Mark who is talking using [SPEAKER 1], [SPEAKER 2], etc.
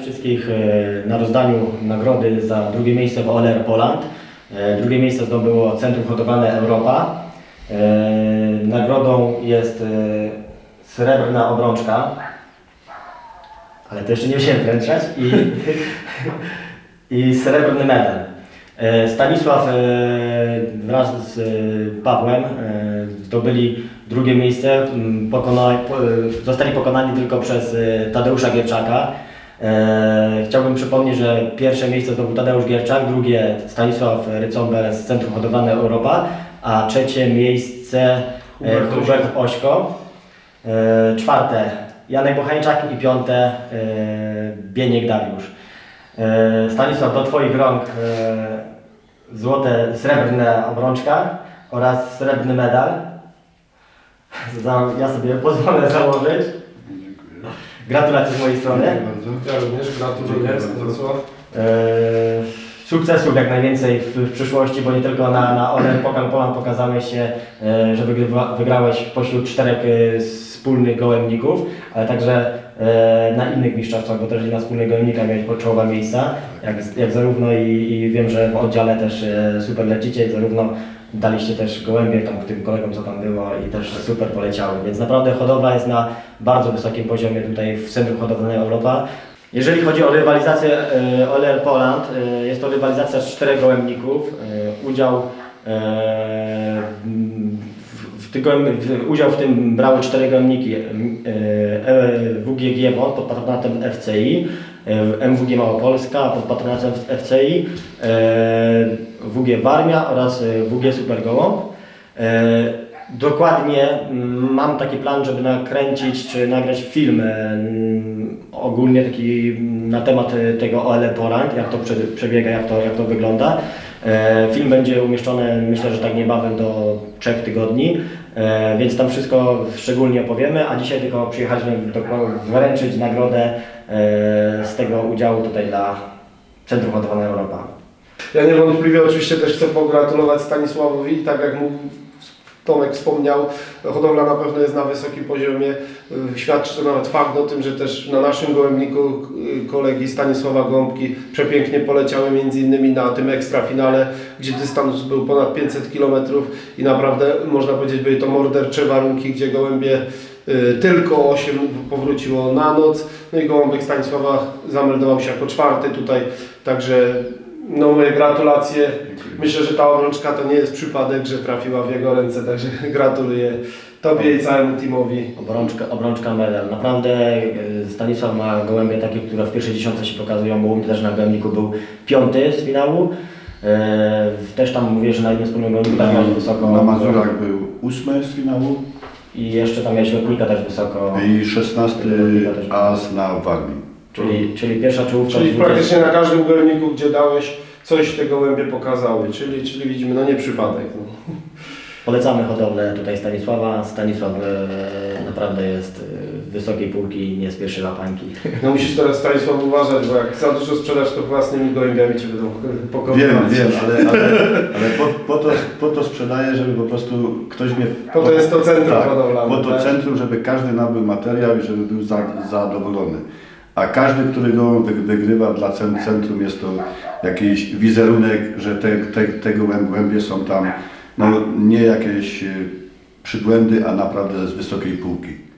[SPEAKER 1] wszystkich e, na rozdaniu nagrody za drugie miejsce w OLR Poland. E, Drugie miejsce zdobyło Centrum Hodowlane Europa. E, Nagrodą jest srebrna obrączka, ale to jeszcze nie musiałem wręczać, i, i srebrny medal. Stanisław wraz z Pawłem zdobyli drugie miejsce, m, pokona, po, zostali pokonani tylko przez Tadeusza Gierczaka. E, Chciałbym przypomnieć, że pierwsze miejsce zdobył Tadeusz Gierczak, drugie Stanisław Rycomber z Centrum Hodowlane Europa, a trzecie miejsce
[SPEAKER 2] Hubert
[SPEAKER 1] Hubert Ośko. E, Czwarte Janek Bochańczak i piąte e, Bieniek Dariusz. Stanisław, do Twoich rąk złote, srebrna obrączka oraz srebrny medal. Ja sobie pozwolę założyć. Gratulacje z mojej strony.
[SPEAKER 2] Ja również gratuluję Stanisław.
[SPEAKER 1] E, Sukcesów jak najwięcej w, w przyszłości, bo nie tylko na, na Orlen Pokal Poland pokazałeś się, e, że wygrywa, wygrałeś pośród czterech e, wspólnych gołębników, ale także e, na innych mistrzostwach, bo też i na wspólnych gołębnikach miałeś czołowe miejsca, jak, jak zarówno i, i wiem, że w oddziale też e, super lecicie, i zarówno daliście też gołębie tam tym kolegom, co tam było i też super poleciały, więc naprawdę hodowla jest na bardzo wysokim poziomie tutaj w Centrum Hodowlanej Europa. Jeżeli chodzi o rywalizację e, OLR Poland, e, jest to rywalizacja z czterech gołębników. E, Udział, e, w, w, udział w tym brały cztery gołębniki e, e, WGG WOT pod patronatem FCI, e, MWG Małopolska pod patronatem FCI, e, WG Warmia oraz e, WG Super Gołąb. E, Dokładnie mm, mam taki plan, żeby nakręcić czy nagrać film e, mm, ogólnie taki mm, na temat tego OL Poland, jak to prze- przebiega, jak to, jak to wygląda. Film będzie umieszczony myślę, że tak niebawem do trzech tygodni, więc tam wszystko szczególnie opowiemy, a dzisiaj tylko przyjechaliśmy do, wręczyć nagrodę z tego udziału tutaj dla Centrum Hodowlane Europa.
[SPEAKER 2] Ja niewątpliwie oczywiście też chcę pogratulować Stanisławowi, tak jak mu Tomek wspomniał, hodowla na pewno jest na wysokim poziomie. Y, Świadczy to nawet fakt o tym, że też na naszym gołębniku y, kolegi Stanisława Gąbki przepięknie poleciały między innymi na tym ekstrafinale, gdzie dystans był ponad 500 km i naprawdę można powiedzieć były to mordercze warunki, gdzie gołębie y, tylko 8 powróciło na noc. No i gołąbek Stanisława zameldował się jako czwarty tutaj, także no moje gratulacje. Myślę, że ta obrączka to nie jest przypadek, że trafiła w jego ręce, także gratuluję Tobie i całemu teamowi.
[SPEAKER 1] Obrączka, obrączka medal. Naprawdę e, Stanisław ma gołębie takie, które w pierwszej dziesiątce się pokazują, bo u mnie też na gołębniku był piąty z finału. E, też tam mówię, że na jednym wspólnym gołębniku tam miałeś wysoko.
[SPEAKER 3] Na Mazurach był ósmy z finału
[SPEAKER 1] I jeszcze tam miałeś lotnika też wysoko.
[SPEAKER 3] i szesnasty as na Warmii.
[SPEAKER 1] Czyli, czyli pierwsza czołówka.
[SPEAKER 2] Czyli
[SPEAKER 1] 20.
[SPEAKER 2] praktycznie na każdym gołębniku, gdzie dałeś, coś te gołębie pokazały, czyli, czyli widzimy, no nie przypadek. No.
[SPEAKER 1] Polecamy hodowlę tutaj Stanisława. Stanisław e, naprawdę jest e, wysokiej półki, nie z pierwszej łapanki.
[SPEAKER 2] no musisz teraz Stanisław uważać, bo jak za dużo sprzedasz, to własnymi gołębiami Cię będą pokonywać.
[SPEAKER 3] Wiem, wiem, ale, ale, ale po, po, to, po to sprzedaję, żeby po prostu ktoś mnie...
[SPEAKER 2] Po to jest to centrum
[SPEAKER 3] tak,
[SPEAKER 2] hodowlane,
[SPEAKER 3] Po to
[SPEAKER 2] tak?
[SPEAKER 3] centrum, żeby każdy nabył materiał i żeby był za, zadowolony. A każdy, który go wy- wygrywa dla cen- centrum jest to jakiś wizerunek, że te, te, te są tam no, nie jakieś e, przybłędy, a naprawdę z wysokiej półki.